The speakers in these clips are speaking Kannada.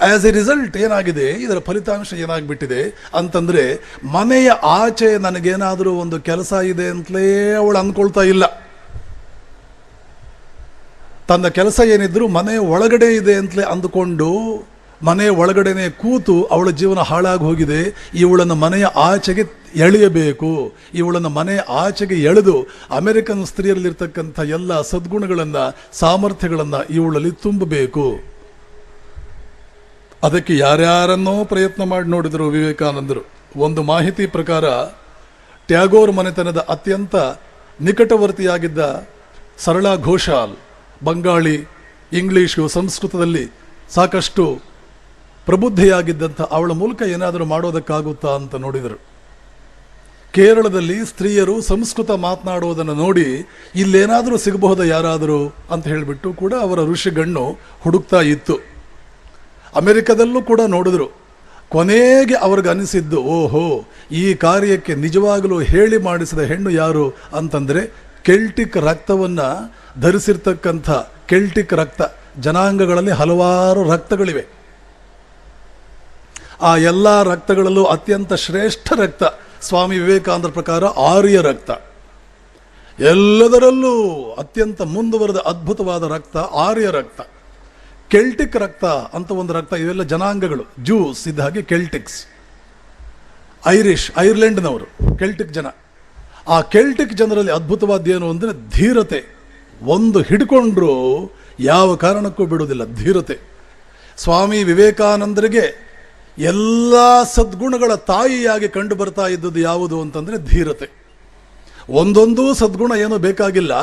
ಆಸ್ ಎ ರಿಸಲ್ಟ್ ಏನಾಗಿದೆ? ಇದರ ಫಲಿತಾಂಶ ಏನಾಗ್ಬಿಟ್ಟಿದೆ? ಅಂತಂದರೆ, ಮನೆಯ ಆಚೆ ನನಗೇನಾದರೂ ಒಂದು ಕೆಲಸ ಇದೆ ಅಂತಲೇ ಅವಳು ಅಂದ್ಕೊಳ್ತಾ ಇಲ್ಲ. ತನ್ನ ಕೆಲಸ ಏನಿದ್ರೂ ಮನೆ ಒಳಗಡೆ ಇದೆ ಅಂತಲೇ ಅಂದುಕೊಂಡು, ಮನೆ ಒಳಗಡೆನೆ ಕೂತು ಅವಳ ಜೀವನ ಹಾಳಾಗಿ ಹೋಗಿದೆ. ಇವಳನ್ನು ಮನೆಯ ಆಚೆಗೆ ಎಳೆಯಬೇಕು. ಇವಳನ್ನು ಮನೆಯ ಆಚೆಗೆ ಎಳೆದು, ಅಮೆರಿಕನ್ ಸ್ತ್ರೀಯರಲ್ಲಿರ್ತಕ್ಕಂಥ ಎಲ್ಲ ಸದ್ಗುಣಗಳನ್ನು, ಸಾಮರ್ಥ್ಯಗಳನ್ನು ಇವಳಲ್ಲಿ ತುಂಬಬೇಕು. ಅದಕ್ಕೆ ಯಾರ್ಯಾರನ್ನೋ ಪ್ರಯತ್ನ ಮಾಡಿ ನೋಡಿದರು ವಿವೇಕಾನಂದರು. ಒಂದು ಮಾಹಿತಿ ಪ್ರಕಾರ, ಟ್ಯಾಗೋರ್ ಮನೆತನದ ಅತ್ಯಂತ ನಿಕಟವರ್ತಿಯಾಗಿದ್ದ ಸರಳಾ ಘೋಷಾಲ್, ಬಂಗಾಳಿ, ಇಂಗ್ಲೀಷು ಸಂಸ್ಕೃತದಲ್ಲಿ ಸಾಕಷ್ಟು ಪ್ರಬುದ್ಧಿಯಾಗಿದ್ದಂಥ ಅವಳ ಮೂಲಕ ಏನಾದರೂ ಮಾಡೋದಕ್ಕಾಗುತ್ತಾ ಅಂತ ನೋಡಿದರು. ಕೇರಳದಲ್ಲಿ ಸ್ತ್ರೀಯರು ಸಂಸ್ಕೃತ ಮಾತನಾಡುವುದನ್ನು ನೋಡಿ ಇಲ್ಲೇನಾದರೂ ಸಿಗಬಹುದ ಯಾರಾದರೂ ಅಂತ ಹೇಳಿಬಿಟ್ಟು ಕೂಡ ಅವರ ಋಷಿಗಣ್ಣು ಹುಡುಕ್ತಾ ಇತ್ತು. ಅಮೆರಿಕದಲ್ಲೂ ಕೂಡ ನೋಡಿದ್ರು. ಕೊನೆಗೆ ಅವ್ರಿಗೆ ಅನಿಸಿದ್ದು, ಓಹೋ, ಈ ಕಾರ್ಯಕ್ಕೆ ನಿಜವಾಗಲೂ ಹೇಳಿ ಮಾಡಿಸಿದ ಹೆಣ್ಣು ಯಾರು ಅಂತಂದರೆ ಕೆಲ್ಟಿಕ್ ರಕ್ತವನ್ನು ಧರಿಸಿರ್ತಕ್ಕಂಥ ಕೆಲ್ಟಿಕ್ ರಕ್ತ. ಜನಾಂಗಗಳಲ್ಲಿ ಹಲವಾರು ರಕ್ತಗಳಿವೆ. ಆ ಎಲ್ಲ ರಕ್ತಗಳಲ್ಲೂ ಅತ್ಯಂತ ಶ್ರೇಷ್ಠ ರಕ್ತ, ಸ್ವಾಮಿ ವಿವೇಕಾನಂದರ ಪ್ರಕಾರ ಆರ್ಯ ರಕ್ತ. ಎಲ್ಲದರಲ್ಲೂ ಅತ್ಯಂತ ಮುಂದುವರೆದ ಅದ್ಭುತವಾದ ರಕ್ತ ಆರ್ಯ ರಕ್ತ. ಕೆಲ್ಟಿಕ್ ರಕ್ತ ಅಂತ ಒಂದು ರಕ್ತ, ಇವೆಲ್ಲ ಜನಾಂಗಗಳು. ಜ್ಯೂಸ್ ಇದ್ದ ಹಾಗೆ ಕೆಲ್ಟಿಕ್ಸ್. ಐರಿಷ್, ಐರ್ಲೆಂಡ್ನವರು, ಕೆಲ್ಟಿಕ್ ಜನ. ಆ ಕೆಲ್ಟಿಕ್ ಜನರಲ್ಲಿ ಅದ್ಭುತವಾದ ಏನು ಅಂದರೆ ಧೀರತೆ. ಒಂದು ಹಿಡ್ಕೊಂಡ್ರು ಯಾವ ಕಾರಣಕ್ಕೂ ಬಿಡುವುದಿಲ್ಲ, ಧೀರತೆ. ಸ್ವಾಮಿ ವಿವೇಕಾನಂದರಿಗೆ ಎಲ್ಲ ಸದ್ಗುಣಗಳ ತಾಯಿಯಾಗಿ ಕಂಡು ಬರ್ತಾ ಇದ್ದದ್ದು ಯಾವುದು ಅಂತಂದರೆ ಧೀರತೆ. ಒಂದೊಂದು ಸದ್ಗುಣ ಏನೂ ಬೇಕಾಗಿಲ್ಲ.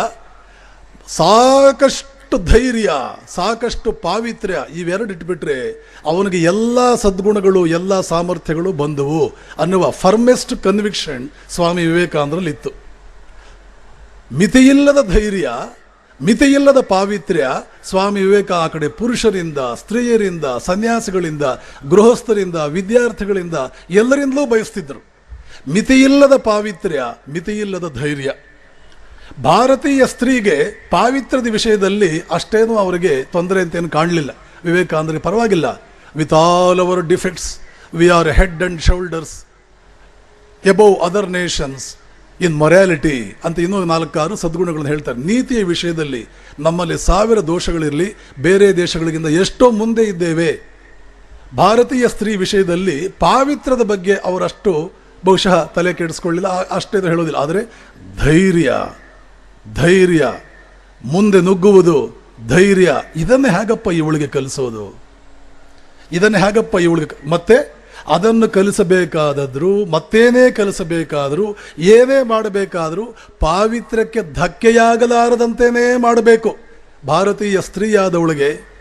ಸಾಕಷ್ಟು ಧೈರ್ಯ, ಸಾಕಷ್ಟು ಪಾವಿತ್ರ್ಯ ಇವೆರಡು ಇಟ್ಬಿಟ್ರೆ ಅವನಿಗೆ ಎಲ್ಲ ಸದ್ಗುಣಗಳು, ಎಲ್ಲ ಸಾಮರ್ಥ್ಯಗಳು ಬಂದವು ಅನ್ನುವ ಫರ್ಮೆಸ್ಟ್ ಕನ್ವಿಕ್ಷನ್ ಸ್ವಾಮಿ ವಿವೇಕಾನಂದರಲ್ಲಿ ಇತ್ತು. ಮಿತಿಯಿಲ್ಲದ ಧೈರ್ಯ, ಮಿತಿಯಿಲ್ಲದ ಪಾವಿತ್ರ್ಯ ಸ್ವಾಮಿ ವಿವೇಕ ಆ ಕಡೆ ಪುರುಷರಿಂದ, ಸ್ತ್ರೀಯರಿಂದ, ಸನ್ಯಾಸಿಗಳಿಂದ, ಗೃಹಸ್ಥರಿಂದ, ವಿದ್ಯಾರ್ಥಿಗಳಿಂದ ಎಲ್ಲರಿಂದಲೂ ಬಯಸ್ತಿದ್ದರು ಮಿತಿಯಿಲ್ಲದ ಪಾವಿತ್ರ್ಯ, ಮಿತಿಯಿಲ್ಲದ ಧೈರ್ಯ. ಭಾರತೀಯ ಸ್ತ್ರೀಗೆ ಪಾವಿತ್ರ್ಯದ ವಿಷಯದಲ್ಲಿ ಅಷ್ಟೇನೂ ಅವರಿಗೆ ತೊಂದರೆ ಅಂತೇನು ಕಾಣಲಿಲ್ಲ. ವಿವೇಕಾನಂದರಿಗೆ ಪರವಾಗಿಲ್ಲ. With all our defects we are head and shoulders above other nations in morality ಅಂತ ಇನ್ನೂ ನಾಲ್ಕಾರು ಸದ್ಗುಣಗಳನ್ನು ಹೇಳ್ತಾರೆ. ನೀತಿಯ ವಿಷಯದಲ್ಲಿ ನಮ್ಮಲ್ಲಿ ಸಾವಿರ ದೋಷಗಳಿರಲಿ, ಬೇರೆ ದೇಶಗಳಿಗಿಂತ ಎಷ್ಟೋ ಮುಂದೆ ಇದ್ದೇವೆ. ಭಾರತೀಯ ಸ್ತ್ರೀ ವಿಷಯದಲ್ಲಿ ಪಾವಿತ್ರ್ಯದ ಬಗ್ಗೆ ಅವರಷ್ಟು ಬಹುಶಃ ತಲೆ ಕೆಡಿಸ್ಕೊಳ್ಳಿಲ್ಲ ಅಷ್ಟೇ ಹೇಳೋದಿಲ್ಲ. ಆದರೆ ಧೈರ್ಯ. ಧೈರ್ಯ, ಮುಂದೆ ನುಗ್ಗುವುದು ಧೈರ್ಯ. ಇದನ್ನೇ ಹೇಗಪ್ಪ ಇವಳಿಗೆ ಕಲಿಸೋದು? ಇದನ್ನು ಹೇಗಪ್ಪ ಇವಳಿಗೆ ಮತ್ತೆ ಅದನ್ನು ಕಲಿಸಬೇಕಾದದ್ರೂ, ಮತ್ತೇನೇ ಕಲಿಸಬೇಕಾದರೂ, ಏನೇ ಮಾಡಬೇಕಾದರೂ ಪಾವಿತ್ರ್ಯಕ್ಕೆ ಧಕ್ಕೆಯಾಗಲಾರದಂತೆಯೇ ಮಾಡಬೇಕು. ಭಾರತೀಯ ಸ್ತ್ರೀಯಾದವಳಿಗೆ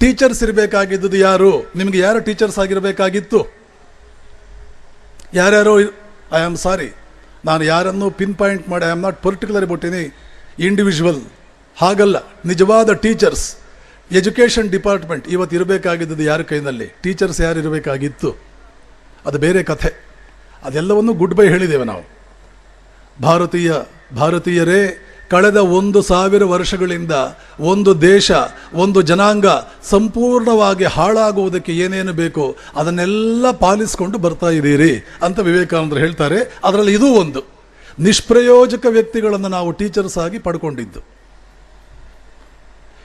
ಟೀಚರ್ಸ್ ಇರಬೇಕಾಗಿದ್ದುದು ಯಾರು? ನಿಮಗೆ ಯಾರು ಟೀಚರ್ಸ್ ಆಗಿರಬೇಕಾಗಿತ್ತು? ಯಾರ್ಯಾರೋ ಐ ಆಮ್ ಸಾರಿ. ನಾನು ಯಾರನ್ನು ಪಿನ್ ಪಾಯಿಂಟ್ ಮಾಡಿ I am not particular but any individual ಹಾಗಲ್ಲ, ನಿಜವಾದ ಟೀಚರ್ಸ್ ಎಜುಕೇಷನ್ ಡಿಪಾರ್ಟ್ಮೆಂಟ್ ಇವತ್ತು ಇರಬೇಕಾಗಿದ್ದು ಯಾರ ಕೈನಲ್ಲಿ? ಟೀಚರ್ಸ್ ಯಾರು ಇರಬೇಕಾಗಿತ್ತು? ಅದು ಬೇರೆ ಕಥೆ. ಅದೆಲ್ಲವನ್ನು ಗುಡ್ ಬೈ ಹೇಳಿದ್ದೇವೆ ನಾವು. ಭಾರತೀಯ, ಭಾರತೀಯರೇ ಕಳೆದ ಒಂದು ಸಾವಿರ ವರ್ಷಗಳಿಂದ ಒಂದು ದೇಶ, ಒಂದು ಜನಾಂಗ ಸಂಪೂರ್ಣವಾಗಿ ಹಾಳಾಗುವುದಕ್ಕೆ ಏನೇನು ಬೇಕೋ ಅದನ್ನೆಲ್ಲ ಪಾಲಿಸಿಕೊಂಡು ಬರ್ತಾ ಇದ್ದೀರಿ ಅಂತ ವಿವೇಕಾನಂದರು ಹೇಳ್ತಾರೆ. ಅದರಲ್ಲಿ ಇದು ಒಂದು. ನಿಷ್ಪ್ರಯೋಜಕ ವ್ಯಕ್ತಿಗಳನ್ನು ನಾವು ಟೀಚರ್ಸ್ ಆಗಿ ಪಡ್ಕೊಂಡಿದ್ದು.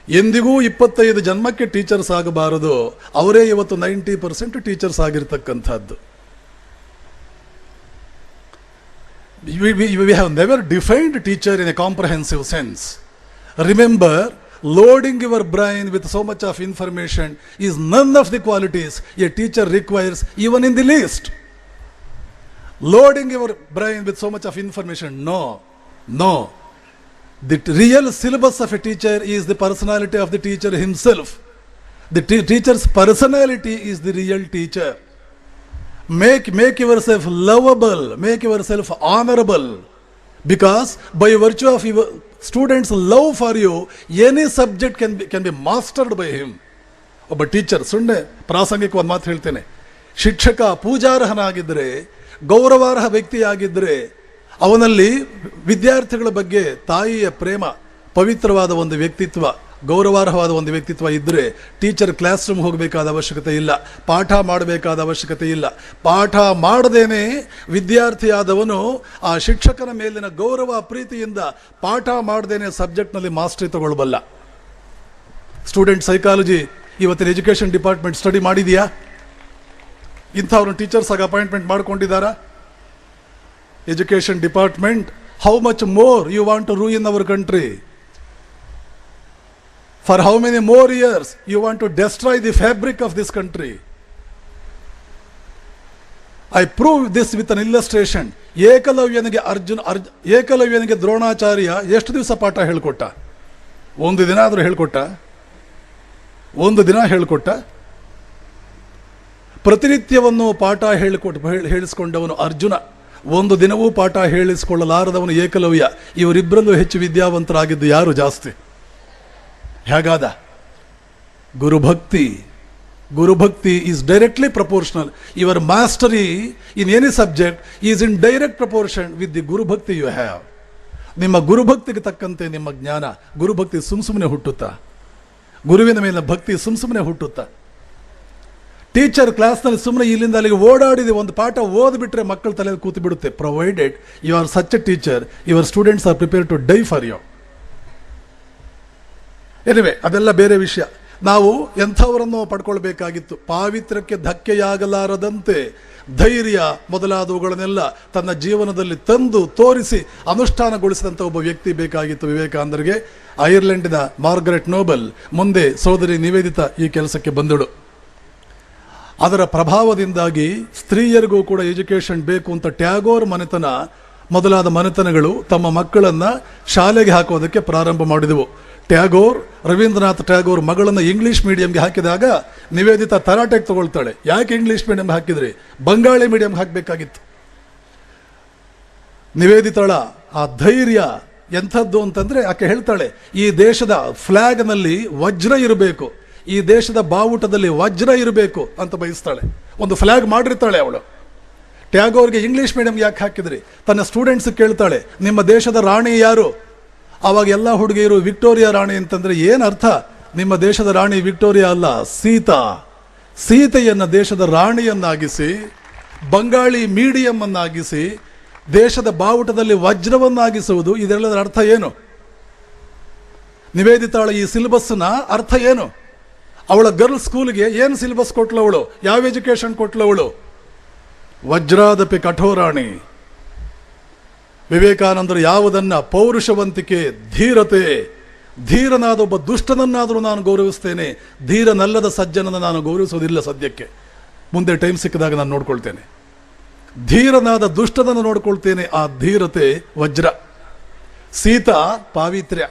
ಎಂದಿಗೂ ಇಪ್ಪತ್ತೈದು ಜನ್ಮಕ್ಕೆ ಟೀಚರ್ಸ್ ಆಗಬಾರದು. ಅವರೇ ಇವತ್ತು ನೈಂಟಿ ಪರ್ಸೆಂಟ್ ಟೀಚರ್ಸ್ ಆಗಿರ್ತಕ್ಕಂಥದ್ದು. We, we, we have never defined teacher in a comprehensive sense. Remember, loading your brain with so much of information is none of the qualities a teacher requires, even in the least. Loading your brain with so much of information, no, no. The real syllabus of a teacher is the personality of the teacher himself. The te- teacher's personality is the real teacher make make yourself lovable make yourself honorable because by virtue of your students love for you any subject can be can be mastered by him ಒಬ್ಬ ಟೀಚರ್ ಸುಮ್ಮನೆ ಪ್ರಾಸಂಗಿಕ ಒಂದು ಮಾತು ಹೇಳ್ತೇನೆ ಶಿಕ್ಷಕ ಪೂಜಾರ್ಹನಾಗಿದ್ದರೆ ಗೌರವಾರ್ಹ ವ್ಯಕ್ತಿಯಾಗಿದ್ದರೆ ಅವನಲ್ಲಿ ವಿದ್ಯಾರ್ಥಿಗಳ ಬಗ್ಗೆ ತಾಯಿಯ ಪ್ರೇಮ ಪವಿತ್ರವಾದ ಒಂದು ವ್ಯಕ್ತಿತ್ವ ಗೌರವಾರ್ಹವಾದ ಒಂದು ವ್ಯಕ್ತಿತ್ವ ಇದ್ದರೆ ಟೀಚರ್ ಕ್ಲಾಸ್ ರೂಮ್ ಹೋಗಬೇಕಾದ ಅವಶ್ಯಕತೆ ಇಲ್ಲ. ಪಾಠ ಮಾಡಬೇಕಾದ ಅವಶ್ಯಕತೆ ಇಲ್ಲ. ಪಾಠ ಮಾಡದೇನೆ ವಿದ್ಯಾರ್ಥಿಯಾದವನು ಆ ಶಿಕ್ಷಕನ ಮೇಲಿನ ಗೌರವ, ಪ್ರೀತಿಯಿಂದ ಪಾಠ ಮಾಡದೇನೆ ಸಬ್ಜೆಕ್ಟ್ನಲ್ಲಿ ಮಾಸ್ಟ್ರಿ ತಗೊಳ್ಬಲ್ಲ. ಸ್ಟೂಡೆಂಟ್ ಸೈಕಾಲಜಿ ಇವತ್ತಿನ ಎಜುಕೇಷನ್ ಡಿಪಾರ್ಟ್ಮೆಂಟ್ ಸ್ಟಡಿ ಮಾಡಿದೆಯಾ? ಇಂಥವ್ರನ್ನ ಟೀಚರ್ಸ್ ಆಗಿ appointment ಮಾಡ್ಕೊಂಡಿದ್ದಾರಾ? Education department how much more you want to ruin our country for how many more years you want to destroy the fabric of this country I prove this with an illustration ಏಕಲವ್ಯನಿಗೆ Arjun, ಅರ್ಜ್, ಏಕಲವ್ಯನಿಗೆ ದ್ರೋಣಾಚಾರ್ಯ ಎಷ್ಟು ದಿವಸ ಪಾಠ ಹೇಳಿಕೊಟ್ಟ? ಒಂದು ದಿನ ಆದರೂ ಹೇಳ್ಕೊಟ್ಟ? ಒಂದು ದಿನ ಹೇಳಿಕೊಟ್ಟ? ಪ್ರತಿನಿತ್ಯವನ್ನು ಪಾಠ ಹೇಳಿಕೊಟ್ಟು ಹೇಳಿ, ಹೇಳಿಸ್ಕೊಂಡವನು ಅರ್ಜುನ. ಒಂದು ದಿನವೂ ಪಾಠ ಹೇಳಿಸಿಕೊಳ್ಳಲಾರದವನು ಏಕಲವ್ಯ. ಇವರಿಬ್ಬರಲ್ಲೂ ಹೆಚ್ಚು ವಿದ್ಯಾವಂತರಾಗಿದ್ದು ಯಾರು ಜಾಸ್ತಿ? ಹೇಗಾದ? ಗುರುಭಕ್ತಿ ಗುರುಭಕ್ತಿ is directly proportional your mastery in any subject is in direct proportion with the ಗುರುಭಕ್ತಿ you have ನಿಮ್ಮ ಗುರುಭಕ್ತಿಗೆ ತಕ್ಕಂತೆ ನಿಮ್ಮ ಜ್ಞಾನ ಗುರುಭಕ್ತಿ ಸುಮ್ ಸುಮ್ಮನೆ ಹುಟ್ಟುತ್ತಾ? ಗುರುವಿನ ಮೇಲಿನ ಭಕ್ತಿ ಸುಮ್ ಸುಮ್ಮನೆ ಹುಟ್ಟುತ್ತಾ? ಟೀಚರ್ ಕ್ಲಾಸ್ನಲ್ಲಿ ಸುಮ್ಮನೆ ಇಲ್ಲಿಂದ ಅಲ್ಲಿಗೆ ಓಡಾಡಿದೆ, ಒಂದು ಪಾಠ ಓದ್ಬಿಟ್ರೆ ಮಕ್ಕಳ ತಲೆಯಲ್ಲಿ ಕೂತು ಬಿಡುತ್ತೆ provided you are such a teacher your students are prepare to die for you anyway ಅದೆಲ್ಲ ಬೇರೆ ವಿಷಯ. ನಾವು ಎಂಥವರನ್ನು ಪಡ್ಕೊಳ್ಬೇಕಾಗಿತ್ತು. ಪಾವಿತ್ರಕ್ಕೆ ಧಕ್ಕೆಯಾಗಲಾರದಂತೆ ಧೈರ್ಯ ಮೊದಲಾದವುಗಳನ್ನೆಲ್ಲ ತನ್ನ ಜೀವನದಲ್ಲಿ ತಂದು ತೋರಿಸಿ ಅನುಷ್ಠಾನಗೊಳಿಸಿದಂಥ ಒಬ್ಬ ವ್ಯಕ್ತಿ ಬೇಕಾಗಿತ್ತು ವಿವೇಕಾನಂದರಿಗೆ. ಐರ್ಲೆಂಡಿನ ಮಾರ್ಗರೆಟ್ ನೋಬಲ್ ಮುಂದೆ ಸೋದರಿ ನಿವೇದಿತ ಈ ಕೆಲಸಕ್ಕೆ ಬಂದಳು. ಅದರ ಪ್ರಭಾವದಿಂದಾಗಿ ಸ್ತ್ರೀಯರಿಗೂ ಕೂಡ ಎಜುಕೇಷನ್ ಬೇಕು ಅಂತ ಟ್ಯಾಗೋರ್ ಮನೆತನ, ಮೊದಲಾದ ಮನೆತನಗಳು ತಮ್ಮ ಮಕ್ಕಳನ್ನ ಶಾಲೆಗೆ ಹಾಕೋದಕ್ಕೆ ಪ್ರಾರಂಭ ಮಾಡಿದವು. ಟ್ಯಾಗೋರ್, ರವೀಂದ್ರನಾಥ್ ಟ್ಯಾಗೋರ್ ಮಗಳನ್ನು ಇಂಗ್ಲೀಷ್ ಮೀಡಿಯಂಗೆ ಹಾಕಿದಾಗ ನಿವೇದಿತ ತರಾಟೆಗೆ ತಗೊಳ್ತಾಳೆ. ಯಾಕೆ ಇಂಗ್ಲೀಷ್ ಮೀಡಿಯಂ ಹಾಕಿದ್ರಿ? ಬಂಗಾಳಿ ಮೀಡಿಯಂಗೆ ಹಾಕಬೇಕಾಗಿತ್ತು. ನಿವೇದಿತಳ, ಆ ಧೈರ್ಯ ಎಂಥದ್ದು ಅಂತಂದ್ರೆ ಆಕೆ ಹೇಳ್ತಾಳೆ, ಈ ದೇಶದ ಫ್ಲ್ಯಾಗ್ನಲ್ಲಿ ವಜ್ರ ಇರಬೇಕು. ಈ ದೇಶದ ಬಾವುಟದಲ್ಲಿ ವಜ್ರ ಇರಬೇಕು ಅಂತ ಬಯಸ್ತಾಳೆ. ಒಂದು ಫ್ಲ್ಯಾಗ್ ಮಾಡಿರ್ತಾಳೆ ಅವಳು. ಟ್ಯಾಗೋರ್ಗೆ ಇಂಗ್ಲೀಷ್ ಮೀಡಿಯಂ ಯಾಕೆ ಹಾಕಿದ್ರಿ? ತನ್ನ ಸ್ಟೂಡೆಂಟ್ಸ್ ಕೇಳ್ತಾಳೆ, ನಿಮ್ಮ ದೇಶದ ರಾಣಿ ಯಾರು? ಅವಾಗ ಎಲ್ಲ ಹುಡುಗಿಯರು ವಿಕ್ಟೋರಿಯಾ ರಾಣಿ ಅಂತಂದರೆ ಏನು ಅರ್ಥ? ನಿಮ್ಮ ದೇಶದ ರಾಣಿ ವಿಕ್ಟೋರಿಯಾ ಅಲ್ಲ, ಸೀತಾ. ಸೀತೆಯನ್ನು ದೇಶದ ರಾಣಿಯನ್ನಾಗಿಸಿ, ಬಂಗಾಳಿ ಮೀಡಿಯಮ್ಮನ್ನಾಗಿಸಿ, ದೇಶದ ಬಾವುಟದಲ್ಲಿ ವಜ್ರವನ್ನಾಗಿಸುವುದು, ಇದೆಲ್ಲದರ ಅರ್ಥ ಏನು? ನಿವೇದಿತಾಳ ಈ ಸಿಲೆಬಸ್ನ ಅರ್ಥ ಏನು? ಅವಳ ಗರ್ಲ್ ಸ್ಕೂಲ್ಗೆ ಏನು ಸಿಲೆಬಸ್ ಕೊಟ್ಲವಳು? ಯಾವ ಎಜುಕೇಷನ್ ಕೊಟ್ಲವಳು? ವಜ್ರಾದಪಿ ಕಠೋರಾಣಿ. ವಿವೇಕಾನಂದರು ಯಾವುದನ್ನು ಪೌರುಷವಂತಿಕೆ, ಧೀರತೆ ಧೀರನಾದ ಒಬ್ಬ ದುಷ್ಟನನ್ನಾದರೂ ನಾನು ಗೌರವಿಸ್ತೇನೆ, ಧೀರನಲ್ಲದ ಸಜ್ಜನನ್ನು ನಾನು ಗೌರವಿಸೋದಿಲ್ಲ ಸದ್ಯಕ್ಕೆ. ಮುಂದೆ ಟೈಮ್ ಸಿಕ್ಕಿದಾಗ ನಾನು ನೋಡ್ಕೊಳ್ತೇನೆ. ಧೀರನಾದ ದುಷ್ಟನನ್ನು ನೋಡ್ಕೊಳ್ತೇನೆ, ಆ ಧೀರತೆ ವಜ್ರ. ಸೀತಾ ಪಾವಿತ್ರ್ಯ.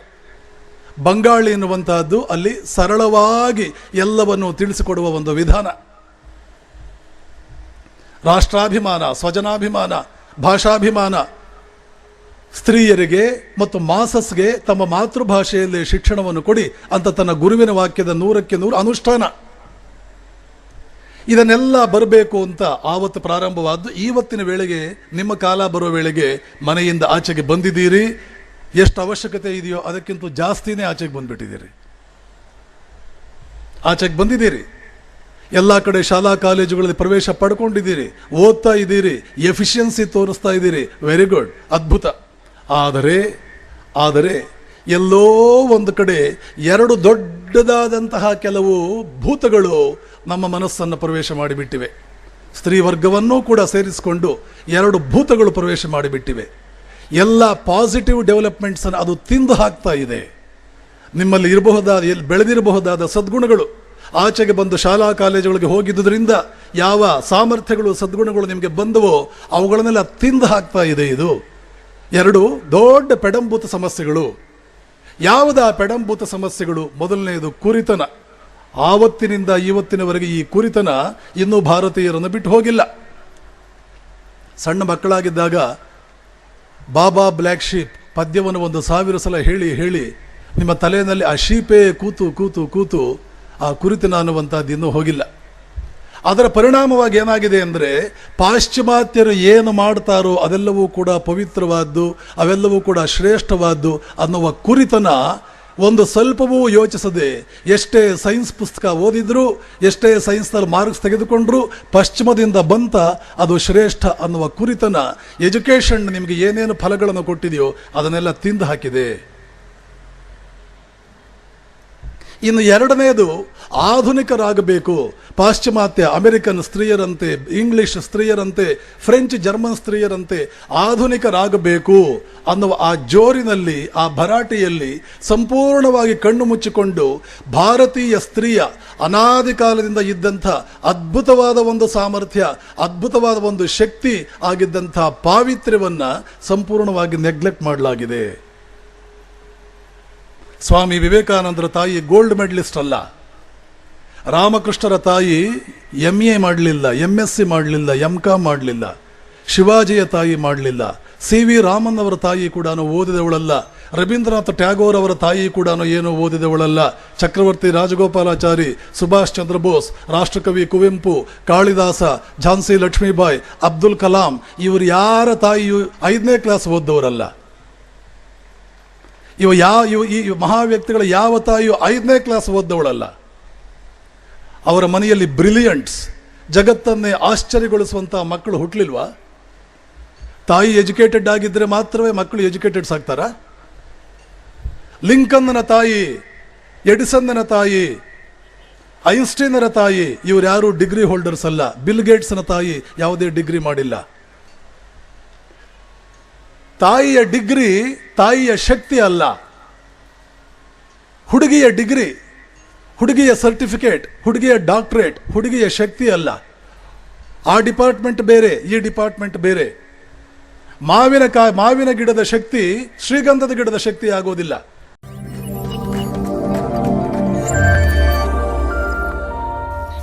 ಬಂಗಾಳಿ ಎನ್ನುವಂತಹದ್ದು ಅಲ್ಲಿ ಸರಳವಾಗಿ ಎಲ್ಲವನ್ನು ತಿಳಿಸಿಕೊಡುವ ಒಂದು ವಿಧಾನ. ರಾಷ್ಟ್ರಾಭಿಮಾನ, ಸ್ವಜನಾಭಿಮಾನ, ಭಾಷಾಭಿಮಾನ ಸ್ತ್ರೀಯರಿಗೆ ಮತ್ತು ಮಾಸಸ್ಗೆ ತಮ್ಮ ಮಾತೃಭಾಷೆಯಲ್ಲಿ ಶಿಕ್ಷಣವನ್ನು ಕೊಡಿ ಅಂತ ತನ್ನ ಗುರುವಿನ ವಾಕ್ಯದ ನೂರಕ್ಕೆ ನೂರು ಅನುಷ್ಠಾನ. ಇದನ್ನೆಲ್ಲ ಬರಬೇಕು ಅಂತ ಆವತ್ತು ಪ್ರಾರಂಭವಾದ್ದು. ಇವತ್ತಿನ ವೇಳೆಗೆ, ನಿಮ್ಮ ಕಾಲ ಬರುವ ವೇಳೆಗೆ ಮನೆಯಿಂದ ಆಚೆಗೆ ಬಂದಿದ್ದೀರಿ. ಎಷ್ಟು ಅವಶ್ಯಕತೆ ಇದೆಯೋ ಅದಕ್ಕಿಂತ ಜಾಸ್ತಿನೇ ಆಚೆಗೆ ಬಂದುಬಿಟ್ಟಿದ್ದೀರಿ. ಆಚೆಗೆ ಬಂದಿದ್ದೀರಿ. ಎಲ್ಲ ಕಡೆ ಶಾಲಾ ಕಾಲೇಜುಗಳಲ್ಲಿ ಪ್ರವೇಶ ಪಡ್ಕೊಂಡಿದ್ದೀರಿ. ಓದ್ತಾ ಇದ್ದೀರಿ. ಎಫಿಷಿಯನ್ಸಿ ತೋರಿಸ್ತಾ ಇದ್ದೀರಿ. Very good. ಅದ್ಭುತ. ಆದರೆ ಆದರೆ ಎಲ್ಲೋ ಒಂದು ಕಡೆ ಎರಡು ದೊಡ್ಡದಾದಂತಹ ಕೆಲವು ಭೂತಗಳು ನಮ್ಮ ಮನಸ್ಸನ್ನು ಪ್ರವೇಶ ಮಾಡಿಬಿಟ್ಟಿವೆ. ಸ್ತ್ರೀ ವರ್ಗವನ್ನೂ ಕೂಡ ಸೇರಿಸಿಕೊಂಡು ಎರಡು ಭೂತಗಳು ಪ್ರವೇಶ ಮಾಡಿಬಿಟ್ಟಿವೆ. ಎಲ್ಲ ಪಾಸಿಟಿವ್ ಡೆವಲಪ್ಮೆಂಟ್ಸನ್ನು ಅದು ತಿಂದು ಹಾಕ್ತಾ ಇದೆ. ನಿಮ್ಮಲ್ಲಿ ಇರಬಹುದಾದ, ಎಲ್ಲಿ ಬೆಳೆದಿರಬಹುದಾದ ಸದ್ಗುಣಗಳು ಆಚೆಗೆ ಬಂದು ಶಾಲಾ ಕಾಲೇಜುಗಳಿಗೆ ಹೋಗಿದ್ದುದರಿಂದ ಯಾವ ಸಾಮರ್ಥ್ಯಗಳು, ಸದ್ಗುಣಗಳು ನಿಮಗೆ ಬಂದವೋ ಅವುಗಳನ್ನೆಲ್ಲ ತಿಂದು ಹಾಕ್ತಾ ಇದೆ ಇದು. ಎರಡು ದೊಡ್ಡ ಪೆಡಂಬೂತ ಸಮಸ್ಯೆಗಳು. ಯಾವುದ ಪೆಡಂಬೂತ ಸಮಸ್ಯೆಗಳು? ಮೊದಲನೆಯದು ಕುರಿತನ. ಆವತ್ತಿನಿಂದ ಇವತ್ತಿನವರೆಗೆ ಈ ಕುರಿತನ ಇನ್ನೂ ಭಾರತೀಯರನ್ನು ಬಿಟ್ಟು ಹೋಗಿಲ್ಲ. ಸಣ್ಣ ಮಕ್ಕಳಾಗಿದ್ದಾಗ ಬಾಬಾ ಬ್ಲ್ಯಾಕ್ ಶೀಪ್ ಪದ್ಯವನ್ನು ಒಂದು ಸಾವಿರ ಸಲ ಹೇಳಿ ಹೇಳಿ ನಿಮ್ಮ ತಲೆಯಲ್ಲಿ ಆ ಶೀಪೇ ಕೂತು ಕೂತು ಕೂತು ಆ ಕುರಿತನ ಅನ್ನುವಂಥದ್ದು ಇನ್ನೂ ಹೋಗಿಲ್ಲ. ಅದರ ಪರಿಣಾಮವಾಗಿ ಏನಾಗಿದೆ ಅಂದರೆ ಪಾಶ್ಚಿಮಾತ್ಯರು ಏನು ಮಾಡ್ತಾರೋ ಅದೆಲ್ಲವೂ ಕೂಡ ಪವಿತ್ರವಾದ್ದು, ಅವೆಲ್ಲವೂ ಕೂಡ ಶ್ರೇಷ್ಠವಾದ್ದು ಅನ್ನುವ ಕುರಿತನ ಒಂದು ಸ್ವಲ್ಪವೂ ಯೋಚಿಸದೆ ಎಷ್ಟೇ ಸೈನ್ಸ್ ಪುಸ್ತಕ ಓದಿದ್ರು, ಎಷ್ಟೇ ಸೈನ್ಸ್ನಲ್ಲಿ ಮಾರ್ಕ್ಸ್ ತೆಗೆದುಕೊಂಡ್ರು ಪಶ್ಚಿಮದಿಂದ ಬಂತ ಅದು ಶ್ರೇಷ್ಠ ಅನ್ನುವ ಕುರಿತನ ಎಜುಕೇಷನ್ ನಿಮಗೆ ಏನೇನು ಫಲಗಳನ್ನು ಕೊಟ್ಟಿದೆಯೋ ಅದನ್ನೆಲ್ಲ ತಿಂದು ಹಾಕಿದೆ. ಇನ್ನು ಎರಡನೆಯದು ಆಧುನಿಕರಾಗಬೇಕು. ಪಾಶ್ಚಿಮಾತ್ಯ ಅಮೆರಿಕನ್ ಸ್ತ್ರೀಯರಂತೆ, ಇಂಗ್ಲಿಷ್ ಸ್ತ್ರೀಯರಂತೆ, ಫ್ರೆಂಚ್ ಜರ್ಮನ್ ಸ್ತ್ರೀಯರಂತೆ ಆಧುನಿಕರಾಗಬೇಕು ಅನ್ನುವ ಆ ಜೋರಿನಲ್ಲಿ, ಆ ಭರಾಟೆಯಲ್ಲಿ ಸಂಪೂರ್ಣವಾಗಿ ಕಣ್ಣು ಮುಚ್ಚಿಕೊಂಡು ಭಾರತೀಯ ಸ್ತ್ರೀಯ ಅನಾದಿ ಕಾಲದಿಂದ ಇದ್ದಂಥ ಅದ್ಭುತವಾದ ಒಂದು ಸಾಮರ್ಥ್ಯ, ಅದ್ಭುತವಾದ ಒಂದು ಶಕ್ತಿ ಆಗಿದ್ದಂಥ ಪಾವಿತ್ರ್ಯವನ್ನು ಸಂಪೂರ್ಣವಾಗಿ ನೆಗ್ಲೆಕ್ಟ್ ಮಾಡಲಾಗಿದೆ. ಸ್ವಾಮಿ ವಿವೇಕಾನಂದರ ತಾಯಿ ಗೋಲ್ಡ್ ಮೆಡಲಿಸ್ಟ್ ಅಲ್ಲ. ರಾಮಕೃಷ್ಣರ ತಾಯಿ ಎಂ ಎ ಮಾಡಲಿಲ್ಲ ಎಂ ಎಸ್ ಸಿ ಮಾಡಲಿಲ್ಲ ಎಂ ಕಾಮ್ ಮಾಡಲಿಲ್ಲ, ಶಿವಾಜಿಯ ತಾಯಿ ಮಾಡಲಿಲ್ಲ, ಸಿ ವಿ ರಾಮನ್ ಅವರ ತಾಯಿ ಕೂಡ ಓದಿದವಳಲ್ಲ, ರವೀಂದ್ರನಾಥ ಟ್ಯಾಗೋರ್ ಅವರ ತಾಯಿ ಕೂಡ ಏನು ಓದಿದವಳಲ್ಲ, ಚಕ್ರವರ್ತಿ ರಾಜಗೋಪಾಲಾಚಾರಿ, ಸುಭಾಷ್ ಚಂದ್ರ ಬೋಸ್, ರಾಷ್ಟ್ರಕವಿ ಕುವೆಂಪು, ಕಾಳಿದಾಸ, ಝಾನ್ಸಿ ಲಕ್ಷ್ಮೀಬಾಯಿ, ಅಬ್ದುಲ್ ಕಲಾಂ, ಇವರು ಯಾರ ತಾಯಿಯು ಐದನೇ ಕ್ಲಾಸ್ ಓದ್ದವರಲ್ಲ. ಇವ ಯಾವ ಇವ ಈ ಮಹಾ ವ್ಯಕ್ತಿಗಳ ಯಾವ ತಾಯಿಯು ಐದನೇ ಕ್ಲಾಸ್ ಓದ್ದವಳಲ್ಲ. ಅವರ ಮನೆಯಲ್ಲಿ ಬ್ರಿಲಿಯಂಟ್ಸ್ ಜಗತ್ತನ್ನೇ ಆಶ್ಚರ್ಯಗೊಳಿಸುವಂಥ ಮಕ್ಕಳು ಹುಟ್ಟಲಿಲ್ವಾ ತಾಯಿ ಎಜುಕೇಟೆಡ್ ಆಗಿದ್ದರೆ ಮಾತ್ರವೇ ಮಕ್ಕಳು ಎಜುಕೇಟೆಡ್ಸ್ ಆಗ್ತಾರಾ ಲಿಂಕನ್ನನ ತಾಯಿ, ಎಡಿಸನ್ನನ ತಾಯಿ, ಐನ್ಸ್ಟೈನರ ತಾಯಿ, ಇವರು ಯಾರೂ ಡಿಗ್ರಿ ಹೋಲ್ಡರ್ಸ್ ಅಲ್ಲ. ಬಿಲ್ ಗೇಟ್ಸ್ನ ತಾಯಿ ಯಾವುದೇ ಡಿಗ್ರಿ ಮಾಡಿಲ್ಲ. ತಾಯಿಯ ಡಿಗ್ರಿ ತಾಯಿಯ ಶಕ್ತಿ ಅಲ್ಲ. ಹುಡುಗಿಯ ಡಿಗ್ರಿ, ಹುಡುಗಿಯ ಸರ್ಟಿಫಿಕೇಟ್, ಹುಡುಗಿಯ ಡಾಕ್ಟ್ರೇಟ್, ಹುಡುಗಿಯ ಶಕ್ತಿ ಅಲ್ಲ. ಆ ಡಿಪಾರ್ಟ್ಮೆಂಟ್ ಬೇರೆ, ಈ ಡಿಪಾರ್ಟ್ಮೆಂಟ್ ಬೇರೆ. ಮಾವಿನ ಕಾ, ಮಾವಿನ ಗಿಡದ ಶಕ್ತಿ ಶ್ರೀಗಂಧದ ಗಿಡದ ಶಕ್ತಿ ಆಗೋದಿಲ್ಲ.